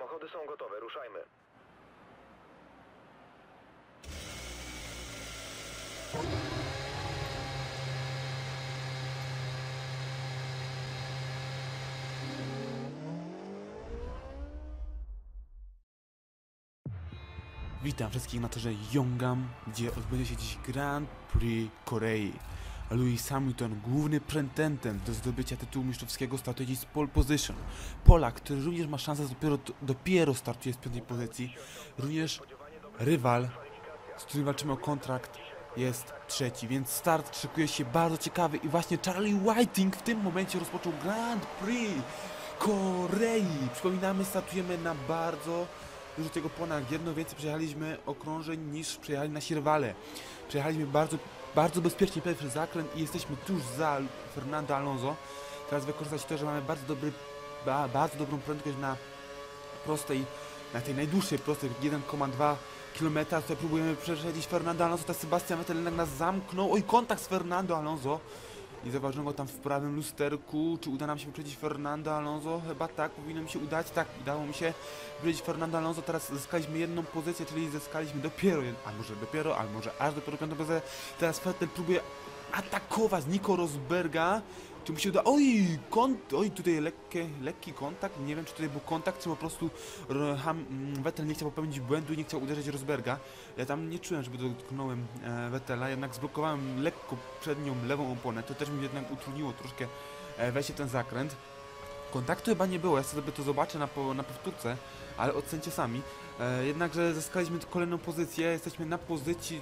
Samochody są gotowe, ruszajmy. Witam wszystkich na torze Yongam, gdzie odbędzie się dziś Grand Prix Korei. A Louis Hamilton, główny pretendent do zdobycia tytułu mistrzowskiego, startuje z pole position. Polak, który również ma szansę, dopiero, dopiero startuje z piątej pozycji. Również rywal, z którym walczymy o kontrakt, jest trzeci, więc start szykuje się bardzo ciekawy i właśnie Charlie Whiting w tym momencie rozpoczął Grand Prix Korei. Przypominamy, startujemy na bardzo dużo tego ponad jedno więcej przejechaliśmy okrążeń niż przejechali nasi rywale. Przejechaliśmy bardzo, bardzo bezpiecznie pierwszy zakręt i jesteśmy tuż za Fernando Alonso. Teraz wykorzystać to, że mamy bardzo dobry, ba, bardzo dobrą prędkość na prostej, na tej najdłuższej prostej 1,2 km. Tutaj próbujemy przeprzedzić Fernando Alonso, ta Sebastian Vettel jednak nas zamknął. Oj, kontakt z Fernando Alonso. I zauważyłem go tam w prawym lusterku. Czy uda nam się wyprzedzić Fernando Alonso? Chyba tak, powinno mi się udać. Tak, udało mi się wyprzedzić Fernando Alonso. Teraz zyskaliśmy jedną pozycję, czyli zyskaliśmy dopiero, a może dopiero, a może aż dopiero piątą pozycję. Teraz Vettel próbuje atakować Nico Rosberga. Czy mu się uda? Oj, kont, oj, tutaj lekkie, lekki kontakt. Nie wiem, czy tutaj był kontakt, czy po prostu Ham, mm, Vettel nie chciał popełnić błędu i nie chciał uderzyć Rosberga. Ja tam nie czułem, żeby dotknąłem e, Vettela, jednak zblokowałem lekko przednią lewą oponę. To też mi jednak utrudniło troszkę e, wejście w ten zakręt. Kontaktu chyba nie było, ja sobie to zobaczę na, po, na powtórce, ale ocencie sami. E, jednakże zyskaliśmy tu kolejną pozycję, jesteśmy na pozycji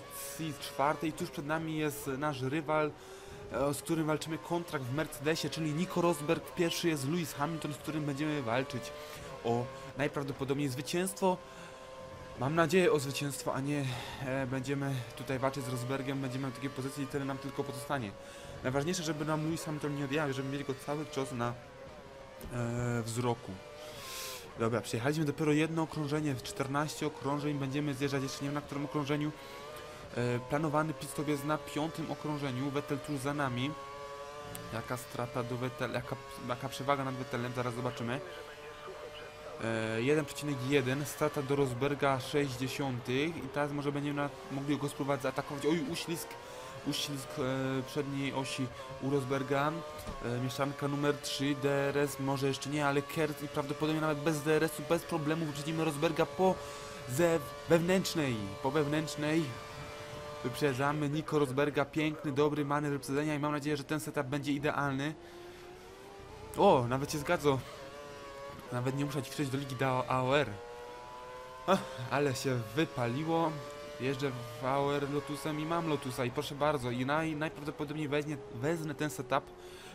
czwartej, tuż przed nami jest nasz rywal, z którym walczymy kontrakt w Mercedesie, czyli Nico Rosberg. Pierwszy jest Lewis Hamilton, z którym będziemy walczyć o najprawdopodobniej zwycięstwo. Mam nadzieję o zwycięstwo, a nie e, będziemy tutaj walczyć z Rosbergiem, będziemy w takiej pozycji i tyle nam tylko pozostanie. Najważniejsze, żeby nam Lewis Hamilton nie odjechał, żeby mieli go cały czas na e, wzroku. Dobra, przejechaliśmy dopiero jedno okrążenie, 14 okrążeń, będziemy zjeżdżać jeszcze nie wiem na którym okrążeniu. E, planowany pit jest na piątym okrążeniu, Vettel tuż za nami. Jaka strata do Vettel, jaka, jaka przewaga nad Vettelem, zaraz zobaczymy. E, 1,1, strata do Rosberga 60 i teraz może będziemy mogli go spróbować zaatakować. Oj, uślizg, uślizg e, przedniej osi u Rosberga. E, mieszanka numer 3, DRS może jeszcze nie, ale Kert i prawdopodobnie nawet bez DRS-u, bez problemu wyprzedzimy Rosberga po ze wewnętrznej, po wewnętrznej. Wyprzedzamy Nico Rosberga, piękny, dobry manewr wyprzedzenia i mam nadzieję, że ten setup będzie idealny. O, nawet się zgadzą. Nawet nie muszę ćwiczyć do ligi do AOR. Ach, ale się wypaliło. Jeżdżę w AOR Lotusem i mam Lotusa i proszę bardzo, i naj, najprawdopodobniej weźmie, wezmę ten setup,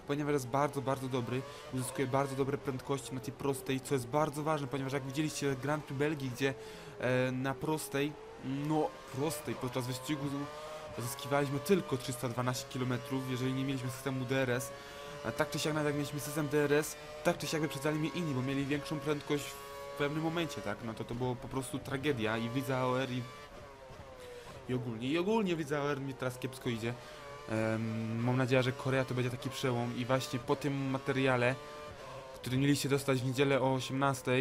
ponieważ jest bardzo, bardzo dobry. Uzyskuje bardzo dobre prędkości na tej prostej, co jest bardzo ważne, ponieważ jak widzieliście Grand Prix Belgii, gdzie e, na prostej, no prostej, podczas wyścigu zyskiwaliśmy tylko 312 km, jeżeli nie mieliśmy systemu DRS. A tak czy siak, nawet jak mieliśmy system DRS, tak czy siak wyprzedzali mnie inni, bo mieli większą prędkość w pewnym momencie, tak? No to to było po prostu tragedia i w Lidze AOR i, i ogólnie. I ogólnie w Lidze AOR mi teraz kiepsko idzie. Em, mam nadzieję, że Korea to będzie taki przełom i właśnie po tym materiale, który mieliście dostać w niedzielę o 18,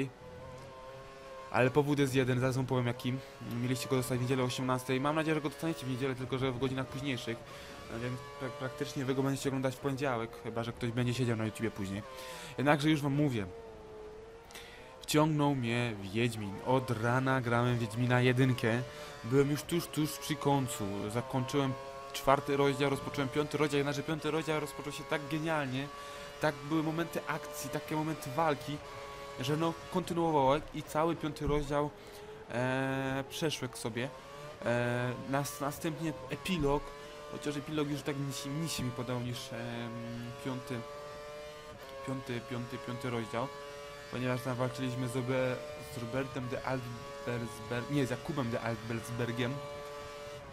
ale powód jest jeden, zaraz wam powiem jaki. Mieliście go dostać w niedzielę o 18. Mam nadzieję, że go dostaniecie w niedzielę, tylko że w godzinach późniejszych. Więc pra praktycznie wy go będziecie oglądać w poniedziałek, chyba że ktoś będzie siedział na YouTubie później. Jednakże już wam mówię. Wciągnął mnie Wiedźmin. Od rana grałem Wiedźmina jedynkę. Byłem już tuż, tuż przy końcu. Zakończyłem czwarty rozdział, rozpocząłem piąty rozdział, jednakże piąty rozdział rozpoczął się tak genialnie. Tak były momenty akcji, takie momenty walki, że no kontynuowałem i cały piąty rozdział e, przeszłem sobie. E, nas, następnie epilog, chociaż epilog już tak mniej, mniej się mi podał niż em, piąty, piąty, piąty, piąty rozdział, ponieważ tam walczyliśmy z, Obe, z Robertem de Albersberg, nie, z Jakubem de Albersbergiem.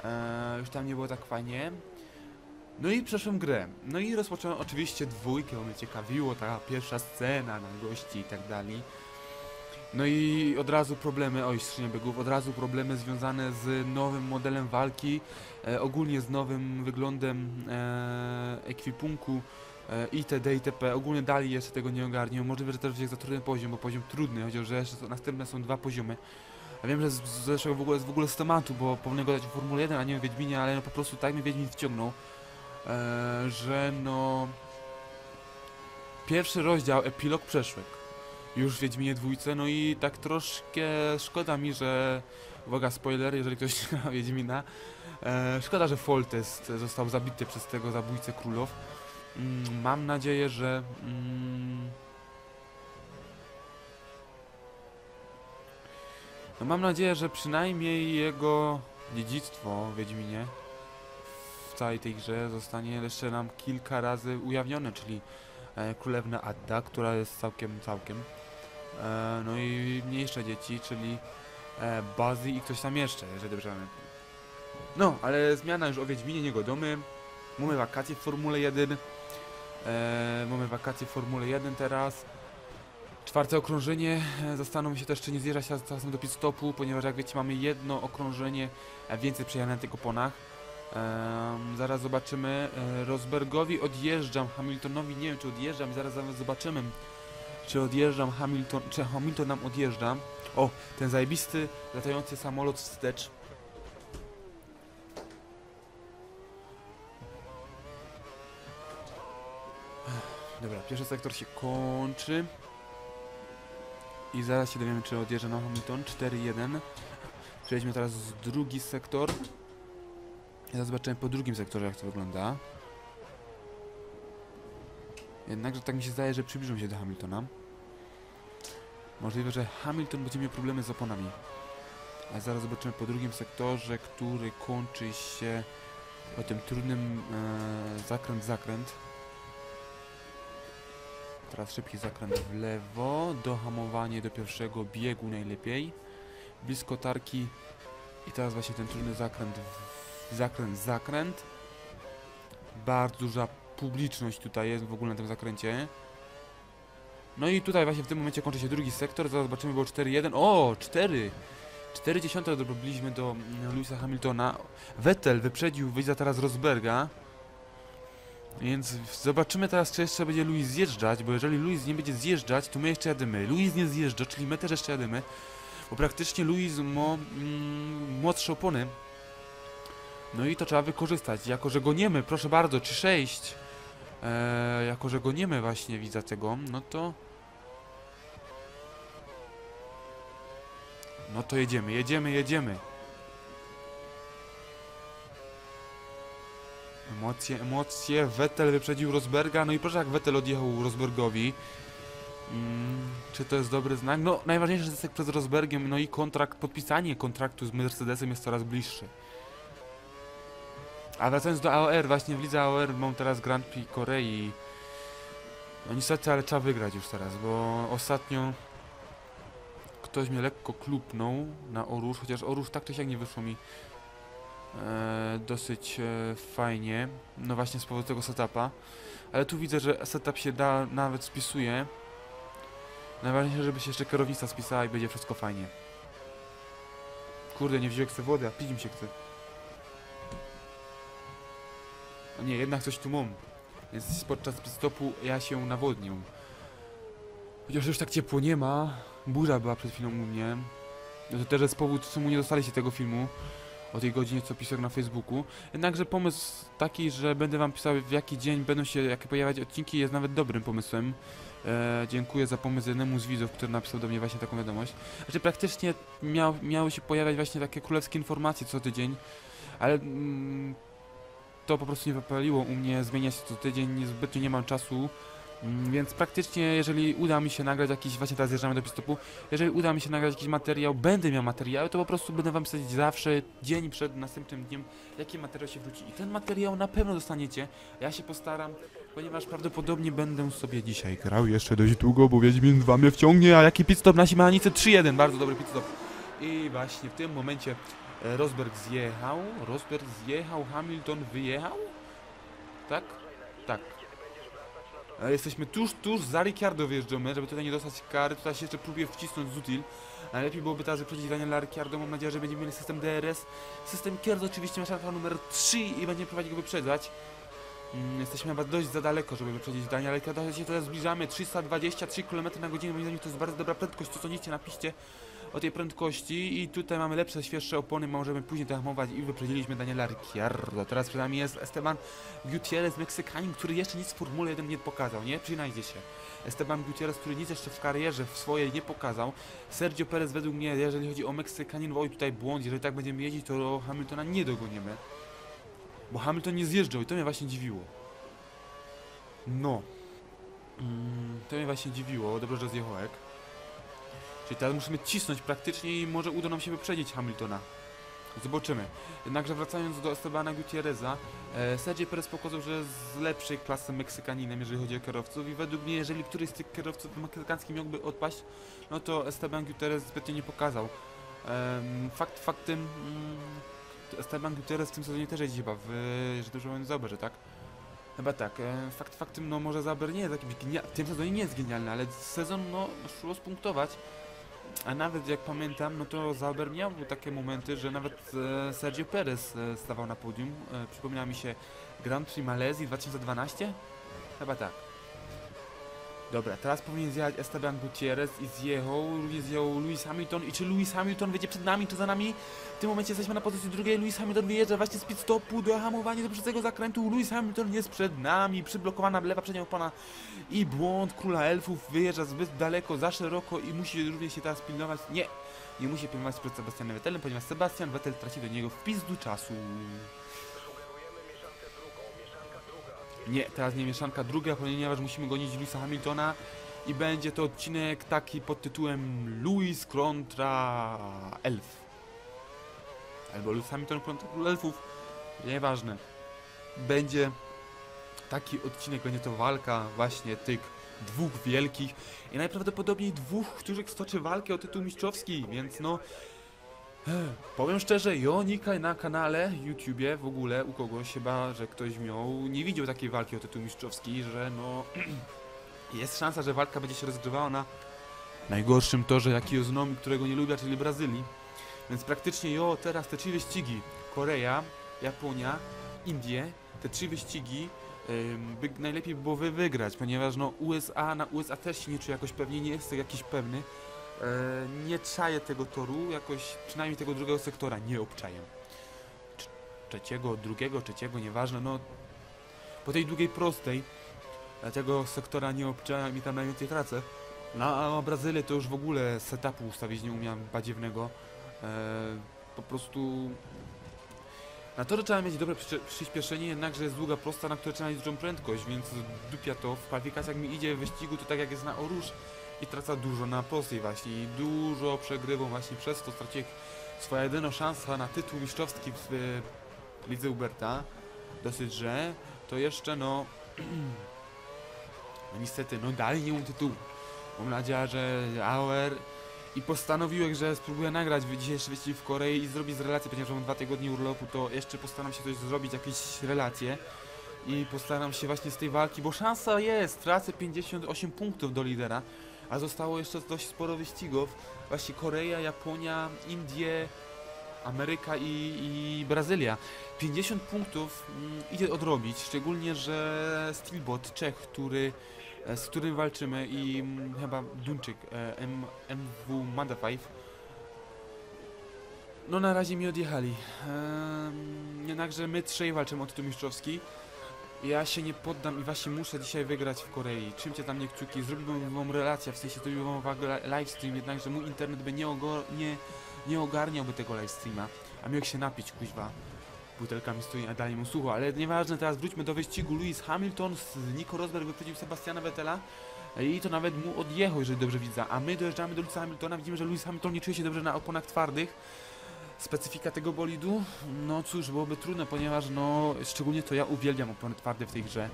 E, już tam nie było tak fajnie. No i przeszłem grę. No i rozpocząłem oczywiście dwójkę, bo mnie ciekawiło, ta pierwsza scena na gości i tak dalej. No i od razu problemy, oj skrzynia biegów, od razu problemy związane z nowym modelem walki, e, ogólnie z nowym wyglądem e, ekwipunku e, itd. itp. Ogólnie dalej jeszcze tego nie ogarnią. Możliwe, że też jest za trudny poziom, bo poziom trudny, chociaż że jeszcze następne są dwa poziomy. Ja wiem, że z, z w ogóle, w ogóle z tematu, bo powinien gadać o Formule 1, a nie o Wiedźminie, ale no po prostu tak mnie Wiedźmin wciągnął, że no... Pierwszy rozdział, epilog przeszłek. Już w Wiedźminie dwójce, no i tak troszkę szkoda mi, że... Uwaga, spoiler, jeżeli ktoś nie ma Wiedźmina. E, szkoda, że Foltest został zabity przez tego zabójcę królow. Mm, mam nadzieję, że... Mm, no mam nadzieję, że przynajmniej jego dziedzictwo Wiedźminie całej tej grze zostanie jeszcze nam kilka razy ujawnione, czyli e, królewna Adda, która jest całkiem, całkiem. E, no i mniejsze dzieci, czyli e, Bazy i ktoś tam jeszcze, jeżeli dobrze pamiętam. No, ale zmiana już o Wiedźminie, nie godomy. Mamy wakacje w Formule 1. E, mamy wakacje w Formule 1 teraz. Czwarte okrążenie. E, Zastanówmy się też, czy nie zjeżdżać czas- czasem do pit stopu, ponieważ jak wiecie, mamy jedno okrążenie e, więcej przejechane na tych oponach. Em, zaraz zobaczymy. E, Rosbergowi odjeżdżam, Hamiltonowi nie wiem, czy odjeżdżam. Zaraz zaraz zobaczymy, czy odjeżdżam Hamilton, czy Hamilton nam odjeżdża. O, ten zajebisty latający samolot wstecz. Dobra, pierwszy sektor się kończy. I zaraz się dowiemy, czy odjeżdża nam Hamilton. 4-1. Przejdźmy teraz drugi sektor. Zaraz zobaczymy po drugim sektorze, jak to wygląda. Jednakże tak mi się zdaje, że przybliżą się do Hamiltona. Możliwe, że Hamilton będzie miał problemy z oponami. A zaraz zobaczymy po drugim sektorze, który kończy się po tym trudnym e, zakręt, zakręt. Teraz szybki zakręt w lewo, dohamowanie do pierwszego biegu najlepiej. Blisko tarki i teraz właśnie ten trudny zakręt, w, zakręt, zakręt. Bardzo duża publiczność tutaj jest w ogóle na tym zakręcie. No i tutaj właśnie w tym momencie kończy się drugi sektor, zaraz zobaczymy, było 4-1. O, 4! 4 dziesiąte dobiliśmy do mm, Lewisa Hamiltona. Vettel wyprzedził wyjścia teraz Rosberga. Więc zobaczymy teraz, czy jeszcze będzie Luis zjeżdżać, bo jeżeli Luis nie będzie zjeżdżać, to my jeszcze jadymy. Luis nie zjeżdża, czyli my też jeszcze jadymy. Bo praktycznie Luis ma mm, młodsze opony. No i to trzeba wykorzystać. Jako, że goniemy, proszę bardzo, czy 6. Eee, jako, że goniemy właśnie widza tego, no to... No to jedziemy, jedziemy, jedziemy. Emocje, emocje. Vettel wyprzedził Rosberga. No i proszę, jak Vettel odjechał Rosbergowi. Mm, czy to jest dobry znak? No, najważniejsze, że jest jak przed Rosbergiem. No i kontrakt, podpisanie kontraktu z Mercedesem jest coraz bliższe. A wracając do AOR, właśnie w lidze AOR mam teraz Grand Prix Korei. No niestety, ale trzeba wygrać już teraz, bo ostatnio ktoś mnie lekko klupnął na Orusz, chociaż Orusz tak czy siak nie wyszło mi e, dosyć e, fajnie, no właśnie z powodu tego setupa, ale tu widzę, że setup się da, nawet spisuje. Najważniejsze, żeby się jeszcze kierownica spisała i będzie wszystko fajnie. Kurde, nie wziąłem chcę wody, a pić mi się chce. Nie, jednak coś tu mam. Więc podczas stopu ja się nawodnił. Chociaż już tak ciepło nie ma. Burza była przed chwilą u mnie. No to też jest powód, czemu nie dostaliście tego filmu o tej godzinie, co pisałem na Facebooku. Jednakże pomysł taki, że będę wam pisał w jaki dzień będą się jakie pojawiać odcinki jest nawet dobrym pomysłem. E, dziękuję za pomysł jednemu z widzów, który napisał do mnie właśnie taką wiadomość. Znaczy praktycznie miał, miały się pojawiać właśnie takie królewskie informacje co tydzień, ale mm, to po prostu nie wypaliło u mnie, zmienia się co tydzień, zbytnio nie mam czasu. Mm, Więc praktycznie, jeżeli uda mi się nagrać jakiś, właśnie teraz zjeżdżamy do pistopu, jeżeli uda mi się nagrać jakiś materiał, będę miał materiały, to po prostu będę wam pisać zawsze, dzień przed następnym dniem, jaki materiał się wróci. I ten materiał na pewno dostaniecie. Ja się postaram, ponieważ prawdopodobnie będę sobie dzisiaj grał jeszcze dość długo, bo Wiedźmin 2 mnie wciągnie, a jaki pitstop nasi mechanicy 3-1, bardzo dobry pitstop. I właśnie w tym momencie Rosberg zjechał, Rosberg zjechał, Hamilton wyjechał? Tak? Tak. E, Jesteśmy tuż, tuż za Ricciardo wjeżdżamy, żeby tutaj nie dostać kary. Tutaj się jeszcze próbuje wcisnąć Zutil. Najlepiej byłoby teraz wyprzedzić Daniela Ricciardo. Mam nadzieję, że będziemy mieli system DRS. System Kierz oczywiście ma szarfa numer 3 i będzie prowadzić go wyprzedzać. Mm, Jesteśmy chyba dość za daleko, żeby wyprzedzić Daniela, ale kiedy się teraz zbliżamy, 323 km na godzinę, moim zdaniem to jest bardzo dobra prędkość, co sądzicie, napiszcie o tej prędkości i tutaj mamy lepsze, świeższe opony, możemy później to hamować i wyprzedziliśmy Daniela Ricciardo. Teraz przed nami jest Esteban Gutierrez, Meksykanin, który jeszcze nic w Formule 1 nie pokazał, nie? Przyznajcie się. Esteban Gutierrez, który nic jeszcze w karierze w swojej nie pokazał. Sergio Perez według mnie, jeżeli chodzi o Meksykanin, oj tutaj błąd, jeżeli tak będziemy jeździć, to Hamiltona nie dogonimy. Bo Hamilton nie zjeżdżał i to mnie właśnie dziwiło. No. Mm, to mnie właśnie dziwiło, dobrze, że zjechałek. Czyli teraz musimy cisnąć praktycznie i może uda nam się wyprzedzić Hamiltona. Zobaczymy. Jednakże wracając do Estebana Gutierreza, e, Sergio Perez pokazał, że z lepszej klasy Meksykaninem, jeżeli chodzi o kierowców i według mnie, jeżeli któryś z tych kierowców meksykańskich miałby odpaść, no to Esteban Gutierrez zbytnio nie pokazał. Em, fakt faktem, mm, Esteban Gutierrez w tym sezonie też jeździ chyba w, że dobrze pamiętam, Zauberze, tak? Chyba tak. E, fakt faktem, no może Zauber nie jest jakimś genialny, w tym sezonie nie jest genialny, ale sezon, no, szło spunktować. A nawet jak pamiętam, no to Zauber miał takie momenty, że nawet e, Sergio Perez e, stawał na podium. E, przypomina mi się Grand Prix Malezji 2012? Chyba tak. Dobra, teraz powinien zjechać Esteban Gutierrez i zjechał, również zjechał Lewis Hamilton. I czy Lewis Hamilton będzie przed nami, czy za nami? W tym momencie jesteśmy na pozycji drugiej. Lewis Hamilton wyjeżdża właśnie z pit stopu do hamowania do przedniego zakrętu. Lewis Hamilton jest przed nami, przyblokowana lewa przednia opona i błąd króla elfów wyjeżdża zbyt daleko, za szeroko i musi również się teraz pilnować. Nie, nie musi pilnować przed Sebastianem Vettelem, ponieważ Sebastian Vettel traci do niego wpis do czasu. Nie, teraz nie mieszanka druga, ponieważ musimy gonić Louisa Hamiltona i będzie to odcinek taki pod tytułem Louis kontra Elf. Albo Lewis Hamilton kontra Król Elfów, nieważne. Będzie taki odcinek, będzie to walka właśnie tych dwóch wielkich i najprawdopodobniej dwóch, których stoczy walkę o tytuł mistrzowski, więc no... Powiem szczerze, Jonika na kanale, YouTubie, w ogóle u kogoś chyba, że ktoś miał, nie widział takiej walki o tytuł mistrzowski, że no... jest szansa, że walka będzie się rozgrywała na najgorszym torze, jaki znam, którego nie lubię, czyli Brazylii. Więc praktycznie jo, teraz te trzy wyścigi, Korea, Japonia, Indie, te trzy wyścigi by, najlepiej by było wy wygrać, ponieważ no USA, na USA też się nie czuję jakoś pewnie, nie jestem jakiś pewny. E, nie czaję tego toru, jakoś przynajmniej tego drugiego sektora nie obczaję. Trz- Trzeciego, drugiego, trzeciego, nieważne, no po tej długiej prostej tego sektora nie obczałem i tam najwięcej tracę. No a Brazylię to już w ogóle setupu ustawić nie umiałem badziewnego. E, po prostu na torze trzeba mieć dobre przy, przyspieszenie, jednakże jest długa prosta, na której trzeba mieć dużą prędkość, więc dupia to w kwalifikacjach mi idzie w wyścigu to tak jak jest na Oruż i traca dużo na prostej właśnie i dużo przegrywą właśnie przez to straciłem swoja jedyna szansa na tytuł mistrzowski w, w Lidze Uberta dosyć, że to jeszcze no no niestety, no dalej nie mam tytułu. Mam nadzieję, że Auer i postanowiłem, że spróbuję nagrać wy- dzisiejszy wyścig w Korei i zrobić z relację, ponieważ mam dwa tygodnie urlopu, to jeszcze postaram się coś zrobić, jakieś relacje. I postaram się właśnie z tej walki, bo szansa jest, tracę 58 punktów do lidera, a zostało jeszcze dość sporo wyścigów, właśnie Korea, Japonia, Indie, Ameryka i, i Brazylia. 50 punktów mm, idzie odrobić, szczególnie, że Steelbot, Czech, który e, z którym walczymy i mm, chyba Duńczyk, e, M, MW Manda 5. No na razie mi odjechali. Jednakże my trzej walczymy o tytuł mistrzowski. Ja się nie poddam i właśnie muszę dzisiaj wygrać w Korei. Trzymcie tam mnie kciuki, zrobiłbym wam relację, w sensie zrobiłbym wam livestream, jednakże mój internet by nie, nie, nie ogarniałby tego livestreama. A miał się napić, kuźwa. Butelka mi stoi, a dalej mu sucho, ale nieważne, teraz wróćmy do wyścigu. Lewis Hamilton z Nico Rosberg wyprzedził Sebastiana Vettela i to nawet mu odjechał, jeżeli dobrze widzę. A my dojeżdżamy do Lewisa Hamiltona, widzimy, że Lewis Hamilton nie czuje się dobrze na oponach twardych. Specyfika tego bolidu? No cóż, byłoby trudne, ponieważ no, szczególnie to ja uwielbiam opony twarde w tej grze.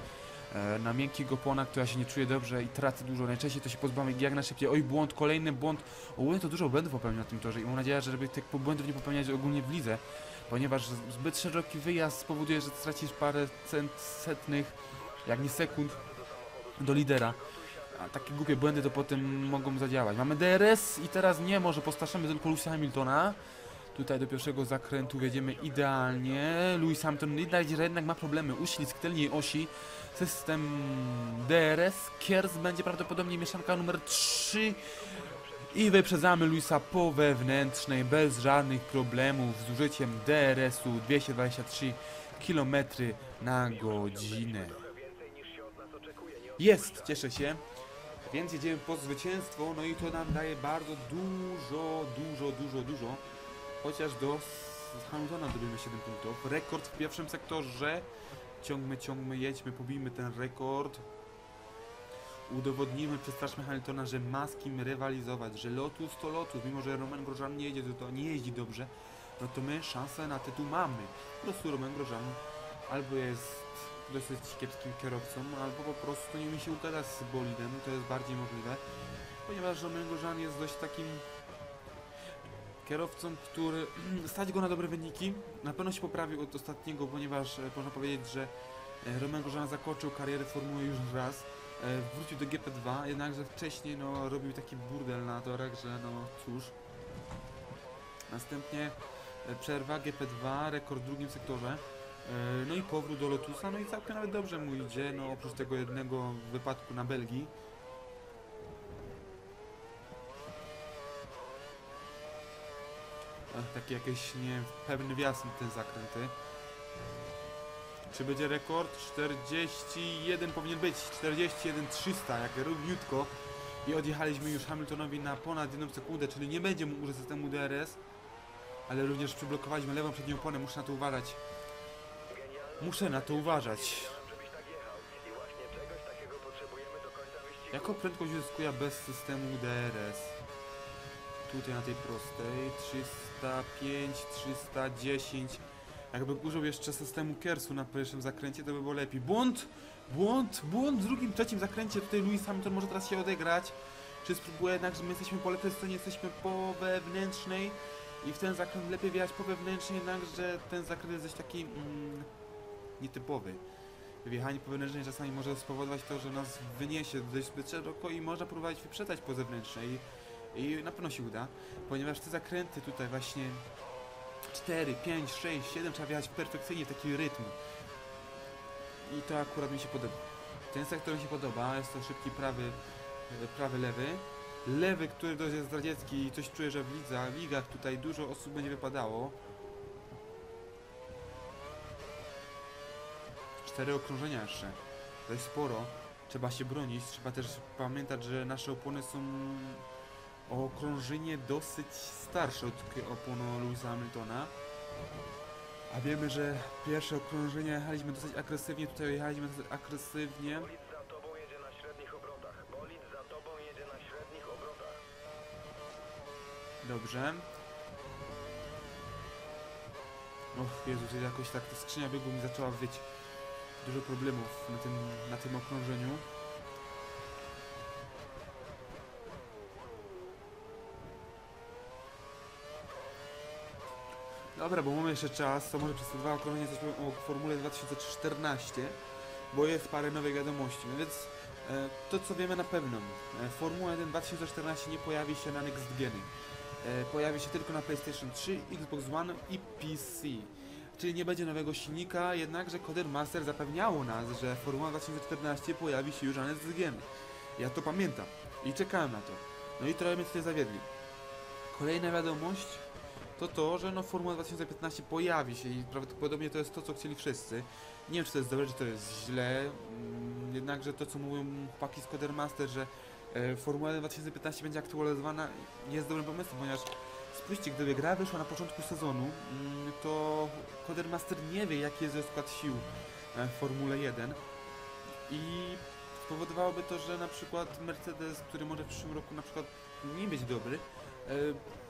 E, na miękkich oponach to ja się nie czuję dobrze i tracę dużo. Najczęściej to się pozbywam jak najszybciej. Oj, błąd, kolejny błąd. Ogólnie to dużo błędów popełniam na tym torze i mam nadzieję, że żeby tych błędów nie popełniać ogólnie w lidze, ponieważ zbyt szeroki wyjazd spowoduje, że stracisz parę cent, setnych, jak nie sekund do lidera. A takie głupie błędy to potem mogą zadziałać. Mamy DRS i teraz nie, może postarzymy tylko Lucia Hamiltona. Tutaj do pierwszego zakrętu wjedziemy idealnie. Louis że jednak ma problemy. Uślizg tylniej osi. System DRS. Kiers będzie prawdopodobnie mieszanka numer 3. I wyprzedzamy Luisa po wewnętrznej bez żadnych problemów z użyciem DRS-u 223 km na godzinę. Jest, cieszę się. Więc jedziemy po zwycięstwo, no i to nam daje bardzo dużo, dużo, dużo, dużo. Chociaż do Hamiltona dobijmy 7 punktów. Rekord w pierwszym sektorze. Ciągmy, ciągmy, jedźmy, pobijmy ten rekord. Udowodnimy, przestraszmy Hamiltona, że ma z kim rywalizować, że Lotus to Lotus, mimo że Roman Grosjean nie jedzie, to, nie jeździ dobrze, no to my szansę na tytuł mamy. Po prostu Roman Grosjean albo jest dosyć kiepskim kierowcą, albo po prostu nie umie się ugadać z bolidem, to jest bardziej możliwe, ponieważ Roman Grosjean jest dość takim kierowcą, który stać go na dobre wyniki, na pewno się poprawił od ostatniego, ponieważ e, można powiedzieć, że e, Roman Grosjean zakończył karierę Formuły już raz, e, wrócił do GP2, jednakże wcześniej no, robił taki burdel na torach, że no cóż. Następnie przerwa GP2, rekord w drugim sektorze. No i powrót do Lotusa, no i całkiem nawet dobrze mu idzie, no oprócz tego jednego wypadku na Belgii. Taki jakiś nie pewny wjazd na te zakręty. Czy będzie rekord? 41 powinien być, 41 300, jak równiutko. I odjechaliśmy już Hamiltonowi na ponad 1 sekundę, czyli nie będzie mógł użyć systemu DRS. Ale również przyblokowaliśmy lewą przednią oponę, muszę na to uważać. Muszę na to uważać. Jaką prędkość uzyskuje bez systemu DRS? Tutaj na tej prostej 305, 310 Jakby użył jeszcze systemu Kersu na pierwszym zakręcie to by było lepiej Błąd! Błąd! Błąd w drugim, trzecim zakręcie Tutaj Louis Hamilton może teraz się odegrać Czy spróbuje jednak, że my jesteśmy po lewej stronie Jesteśmy po wewnętrznej I w ten zakręt lepiej wjechać po wewnętrznej Jednakże ten zakręt jest dość taki mm, Nietypowy Wjechanie po wewnętrznej czasami może spowodować to, że nas wyniesie dość zbyt szeroko i można próbować wyprzedzać po zewnętrznej i na pewno się uda, ponieważ te zakręty tutaj właśnie 4, 5, 6, 7 trzeba wjechać perfekcyjnie w taki rytm. I to akurat mi się podoba. Ten sektor mi się podoba, jest to szybki prawy, prawy lewy. Lewy, który dość jest zdradziecki i coś czuję, że w w ligach tutaj dużo osób będzie wypadało. Cztery okrążenia jeszcze. Dość sporo. Trzeba się bronić, trzeba też pamiętać, że nasze opony są o okrążenie dosyć starsze od oponu Louisa Hamiltona. A wiemy, że pierwsze okrążenie jechaliśmy dosyć agresywnie, tutaj jechaliśmy dosyć agresywnie. Bolid za tobą jedzie na średnich obrotach. Bolid za tobą jedzie na średnich obrotach. Dobrze. Och, Jezus, jakoś tak ta skrzynia biegu mi zaczęła wyć. Dużo problemów na tym, na tym okrążeniu. Dobra, bo mamy jeszcze czas, to może przez te dwa okrążenia coś powiem o Formule 2014, bo jest parę nowych wiadomości, no więc e, to co wiemy na pewno, e, Formuła 1 2014 nie pojawi się na Next Geny. E, pojawi się tylko na PlayStation 3, Xbox One i PC. Czyli nie będzie nowego silnika, jednakże Codemaster zapewniało nas, że Formuła 2014 pojawi się już na Next Geny. Ja to pamiętam i czekałem na to. No i trochę mnie tutaj zawiedli. Kolejna wiadomość to to, że no Formuła 2015 pojawi się i prawdopodobnie to jest to, co chcieli wszyscy. Nie wiem, czy to jest dobre, czy to jest źle, mm, jednakże to, co mówią chłopaki z Codemaster, że e, Formuła 1 2015 będzie aktualizowana, jest dobrym pomysłem, ponieważ spójrzcie, gdyby gra wyszła na początku sezonu, mm, to Codemaster nie wie, jaki jest rozkład sił e, w Formule 1 i spowodowałoby to, że na przykład Mercedes, który może w przyszłym roku na przykład nie być dobry,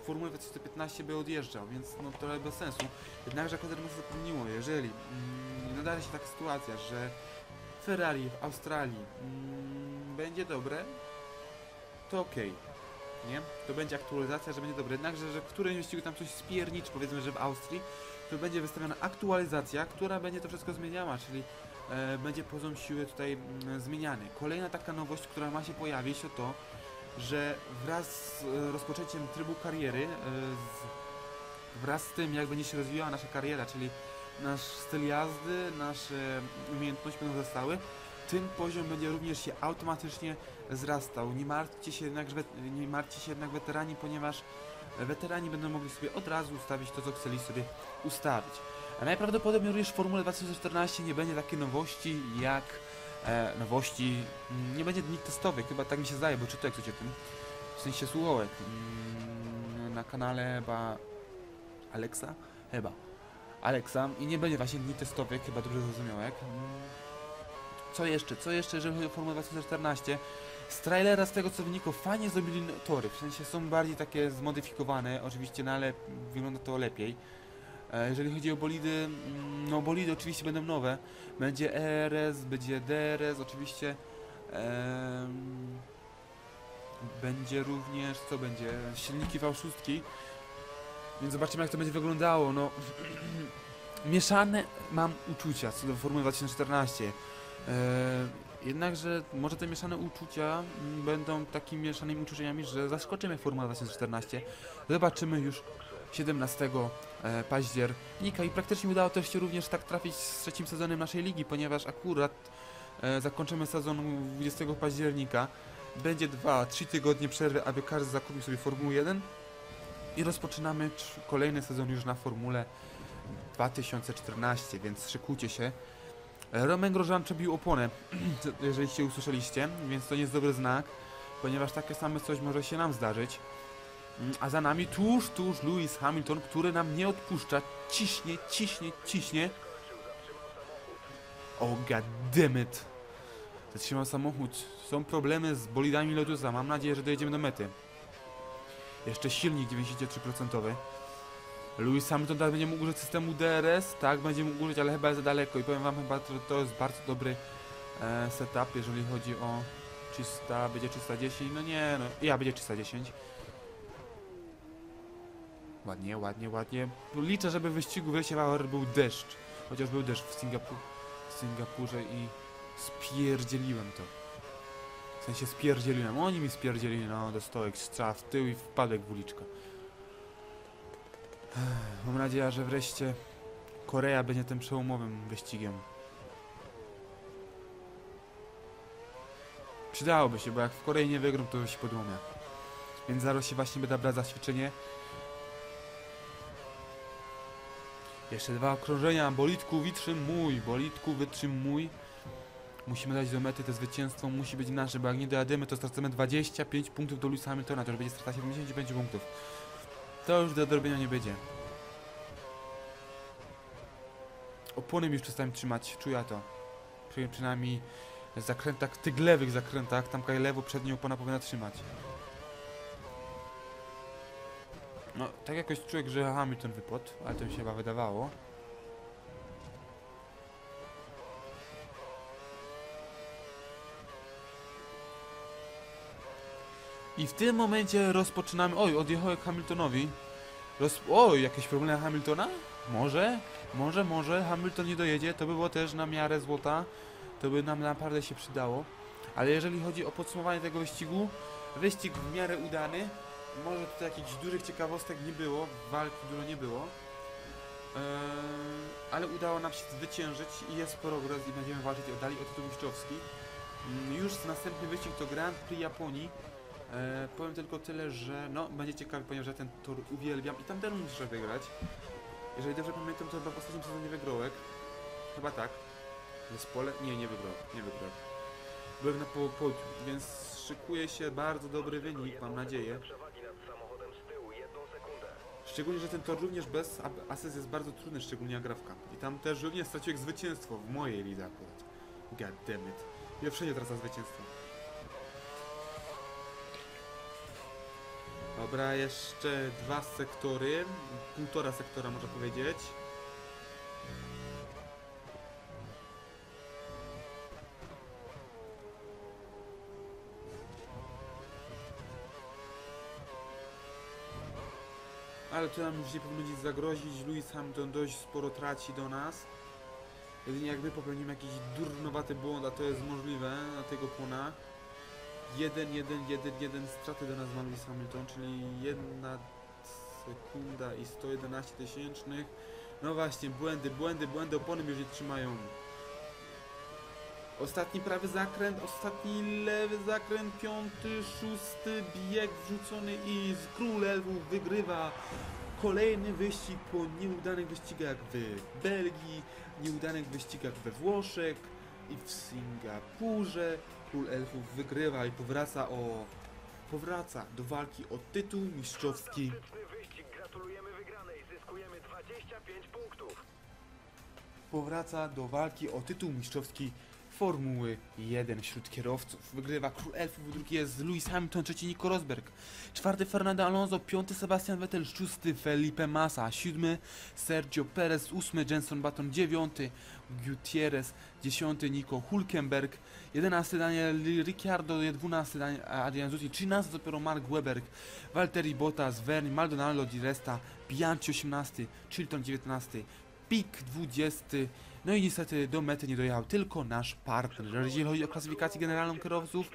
Formułę 2015 by odjeżdżał, więc no trochę bez sensu. Jednakże Codemaster zapomniło, jeżeli mm, nadarzy się taka sytuacja, że Ferrari w Australii mm, będzie dobre, to okej. Nie? To będzie aktualizacja, że będzie dobre. Jednakże, że w którymś wyścigu tam coś spiernicz, powiedzmy, że w Austrii, to będzie wystawiona aktualizacja, która będzie to wszystko zmieniała, czyli e, będzie poziom siły tutaj mm, zmieniany. Kolejna taka nowość, która ma się pojawić, to to, że wraz z e, rozpoczęciem trybu kariery e, wraz z tym, jak będzie się rozwijała nasza kariera, czyli nasz styl jazdy, nasze umiejętności będą wzrastały, tym poziom będzie również się automatycznie wzrastał. Nie martwcie się jednak, nie martwcie się jednak weterani, ponieważ weterani będą mogli sobie od razu ustawić to, co chcieli sobie ustawić. A najprawdopodobniej również w Formule 2014 nie będzie takiej nowości jak e, nowości, nie będzie dni testowych, chyba tak mi się zdaje, bo czytałem coś o tym, w sensie słuchołek mm, na kanale chyba Alexa? Chyba. Alexa i nie będzie właśnie dni testowych, chyba dobrze zrozumiałek. Mm. Co jeszcze? Co jeszcze, jeżeli chodzi o Formułę 2014? Z trailera, z tego co wynikło, fajnie zrobili tory, w sensie są bardziej takie zmodyfikowane, oczywiście, no ale wygląda to lepiej. E, Jeżeli chodzi o bolidy, mm, no bolidy oczywiście będą nowe. Będzie ERS, będzie DRS, oczywiście. em, będzie również, co będzie? Silniki V6. Więc zobaczymy jak to będzie wyglądało. No, mieszane mam uczucia co do Formuły 2014. E, jednakże może te mieszane uczucia mm, będą takimi mieszanymi uczuciami, że zaskoczymy Formułę 2014. Zobaczymy już 17 e, października i praktycznie udało też się również tak trafić z trzecim sezonem naszej ligi, ponieważ akurat e, zakończymy sezon 20 października. Będzie 2-3 tygodnie przerwy, aby każdy zakupił sobie Formułę 1 i rozpoczynamy kolejny sezon już na Formule 2014, więc szykujcie się. E, Romain Grosjean przebił oponę, jeżeli się usłyszeliście, więc to nie jest dobry znak, ponieważ takie same coś może się nam zdarzyć. Mm, A za nami tuż, tuż Lewis Hamilton, który nam nie odpuszcza, ciśnie, ciśnie, ciśnie. Oh, goddammit. Zatrzymał samochód. Są problemy z bolidami Lotusa. Mam nadzieję, że dojedziemy do mety. Jeszcze silnik 93%. Lewis Hamilton teraz będzie mógł użyć systemu DRS. Tak, będzie mógł użyć, ale chyba za daleko. I powiem wam chyba, że to jest bardzo dobry e, setup, jeżeli chodzi o 300, będzie 310. No nie, no ja będzie 310. Ładnie, ładnie, ładnie. Liczę, żeby w wyścigu w Race Hour był deszcz. Chociaż był deszcz w, Singapur w Singapurze i spierdzieliłem to. W sensie spierdzieliłem. Oni mi spierdzielili no do stołek, strzała w tył i wpadek w uliczkę. Mam nadzieję, że wreszcie Korea będzie tym przełomowym wyścigiem. Przydałoby się, bo jak w Korei nie wygram, to się podłomia. Więc zaraz się właśnie będę brać za ćwiczenie. Jeszcze dwa okrążenia. Bolitku wytrzymuj, bolitku wytrzymuj. Musimy dać do mety, to zwycięstwo musi być nasze, bo jak nie dojadymy, to stracimy 25 punktów do Lewisa Hamiltona, to już będzie strata 75 punktów. To już do odrobienia nie będzie. Opony już przestałem trzymać, czuję to. Przy, przynajmniej w zakrętach, tych lewych zakrętach, tam lewo przednia opona powinna trzymać. No, tak jakoś czuję, że Hamilton wypadł, ale to mi się chyba wydawało. I w tym momencie rozpoczynamy. Oj, odjechałem Hamiltonowi. Roz... Oj, jakieś problemy Hamiltona? Może, może, może Hamilton nie dojedzie. To by było też na miarę złota. To by nam naprawdę się przydało. Ale jeżeli chodzi o podsumowanie tego wyścigu, wyścig w miarę udany. Może tutaj jakichś dużych ciekawostek nie było, walki dużo nie było. Eee, ale udało nam się zwyciężyć i jest progres i będziemy walczyć o dalej o tytuł mistrzowski. Mm, Już następny wyścig to Grand Prix Japonii. E, powiem tylko tyle, że no, będzie ciekawy, ponieważ ja ten tor uwielbiam i tam też muszę wygrać. Jeżeli dobrze pamiętam, to chyba w ostatnim sezonie wygrałek. Chyba tak. Zespole? Nie, nie wygrał. Nie wygrał. Byłem na po- podium, więc szykuje się bardzo dobry wynik, mam nadzieję. Szczególnie, że ten tor również bez ases jest bardzo trudny, szczególnie jak grawka. I tam też również straciłem zwycięstwo w mojej lidze akurat. God damn it. Ja wszędzie tracę zwycięstwo. Dobra, jeszcze dwa sektory. Półtora sektora można powiedzieć. Nie powinno nic zagrozić. Lewis Hamilton dość sporo traci do nas. Jedynie jak my popełnimy jakiś durnowaty błąd, a to jest możliwe na tego płona. 1, 1, 1, 1 straty do nas ma Lewis Hamilton, czyli jedna sekunda i 111 tysięcznych. No właśnie, błędy, błędy, błędy, opony mnie już nie trzymają. Ostatni prawy zakręt, ostatni lewy zakręt, piąty, szósty bieg wrzucony i z król elfów wygrywa kolejny wyścig po nieudanych wyścigach w Belgii, nieudanych wyścigach we Włoszech i w Singapurze. Król elfów wygrywa i powraca o powraca do walki o tytuł mistrzowski. Gratulujemy wygranej, zyskujemy 25 punktów. Powraca do walki o tytuł mistrzowski Formuły 1 wśród kierowców. Wygrywa Król Elfów, drugi jest Lewis Hamilton, trzeci Nico Rosberg, czwarty Fernando Alonso, piąty Sebastian Vettel, szósty Felipe Massa, siódmy Sergio Perez, ósmy Jenson Button, dziewiąty Gutierrez, dziesiąty Nico Hulkenberg, jedenasty Daniel Ricciardo, dwunasty Adrian Zuti, trzynasty dopiero Mark Webber, Valtteri Bottas, Verni, Maldonado Di Resta, Bianchi 18, Chilton 19, Pik 20, no i niestety do mety nie dojechał tylko nasz partner. Jeżeli chodzi o klasyfikację generalną kierowców.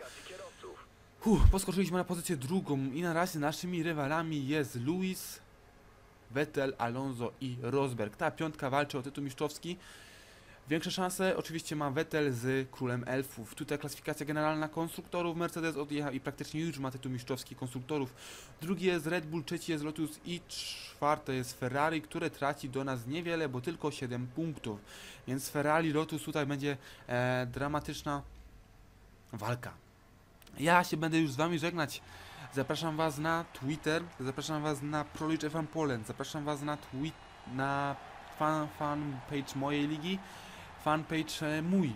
Huh, poskoczyliśmy na pozycję drugą i na razie naszymi rywalami jest Luis, Vettel, Alonso i Rosberg. Ta piątka walczy o tytuł mistrzowski. Większe szanse oczywiście ma Vettel z Królem Elfów. Tutaj klasyfikacja generalna konstruktorów. Mercedes odjechał i praktycznie już ma tytuł mistrzowski konstruktorów. Drugi jest Red Bull, trzeci jest Lotus i czwarte jest Ferrari, które traci do nas niewiele, bo tylko 7 punktów. Więc Ferrari, Lotus tutaj będzie e, dramatyczna walka. Ja się będę już z wami żegnać. Zapraszam was na Twitter, zapraszam was na ProLeague FM Poland, zapraszam was na tweet, na fan, fanpage mojej ligi, fanpage e, mój.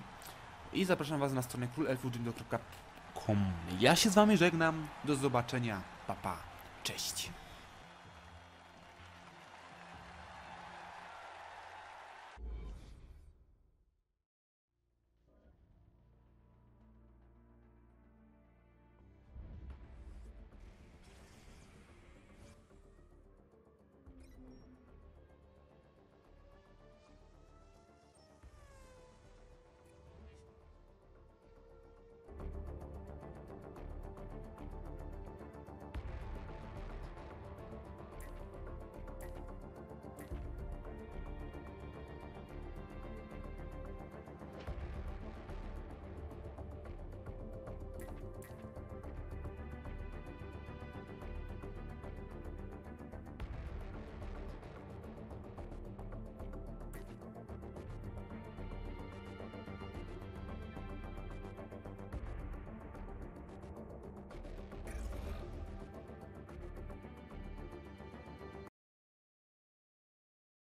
I zapraszam was na stronę królelfugym.com. Ja się z wami żegnam. Do zobaczenia. Pa pa. Cześć.